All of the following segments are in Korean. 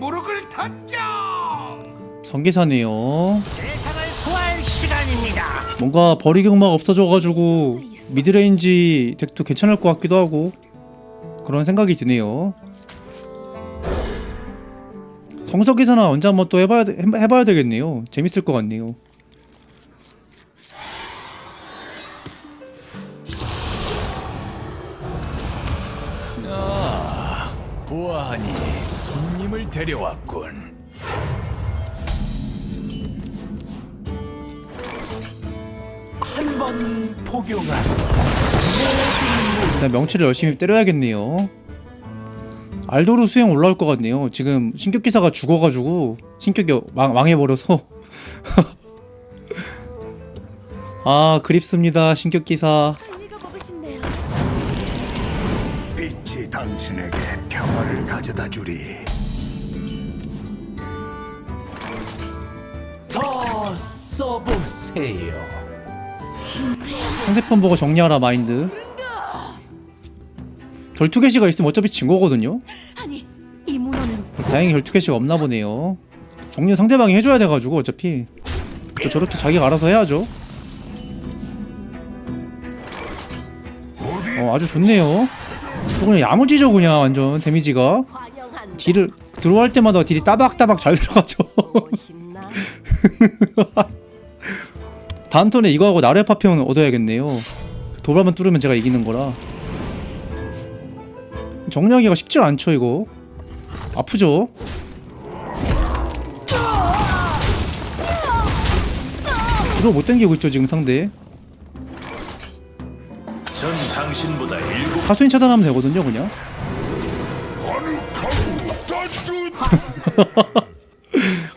무릎을 탔냐? 성기사네요. 세상을 구할 시간입니다. 뭔가 버리경마가 없어져가지고 미드레인지 덱도 괜찮을 것 같기도 하고 그런 생각이 드네요. 성석기사나 언제 한번 또 해봐야 해봐야 되겠네요. 재밌을 것 같네요. 보아하니 손님을 데려왔군. 한번 복용한 일단 명치를 열심히 때려야겠네요. 알도르 수행 올라올 것 같네요. 지금 신격 기사가 죽어가지고 신격이 망, 망해버려서 아 그립습니다 신격 기사. 빛이 당신에게 평화를 가져다 주리. 더 써보세요. 상대편 보고 정리하라 마인드. 결투 개시가 있으면 어차피 진 거거든요. 아니 이 문어는 다행히 결투 개시가 없나 보네요. 정리 상대방이 해줘야 돼가지고 어차피 저 저렇게 자기가 알아서 해야죠. 어 아주 좋네요. 또 그냥 야무지죠 그냥 완전 데미지가. 딜을 들어갈 때마다 딜이 따박따박 잘 들어가죠. 다음 턴에 이거 하고 나르의 파편 얻어야겠네요. 도발만 뚫으면 제가 이기는 거라. 정리하기가 쉽지 않죠 이거. 아프죠? 들어 못 당기고 있죠 지금 상대. 전 당신보다 일곱 하수인 차단하면 되거든요 그냥.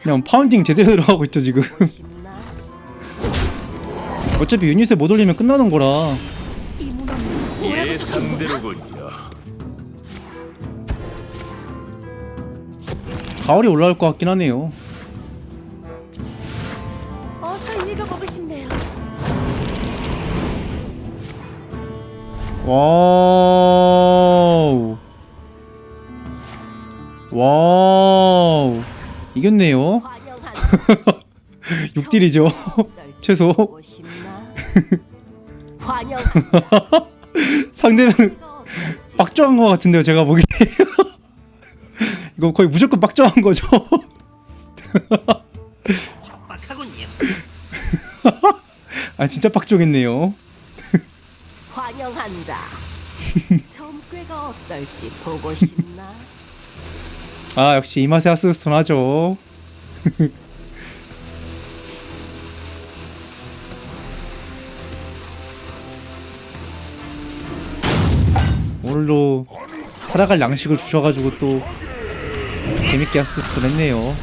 그냥 파운딩 제대로 들어가고 있죠 지금. 어차피 유닛에 못 올리면 끝나는 거라. 예상대로군요. 가을이 올라올 것 같긴 하네요. 어서 읽어보고 싶네요. 와우. 와우. 이겼네요. 환영한다. 6딜이죠. 최소. 상대는 빡정한 것 같은데요, 제가 보기에. 이거 거의 무조건 빡정한 거죠. 아, 진짜 빡정했네요. 환영한다. 점괘가 어떨지 보고 싶나? 아, 역시 이 맛에 아스스톤 하죠. 오늘도 살아갈 양식을 주셔가지고 또 재밌게 아스스톤 했네요.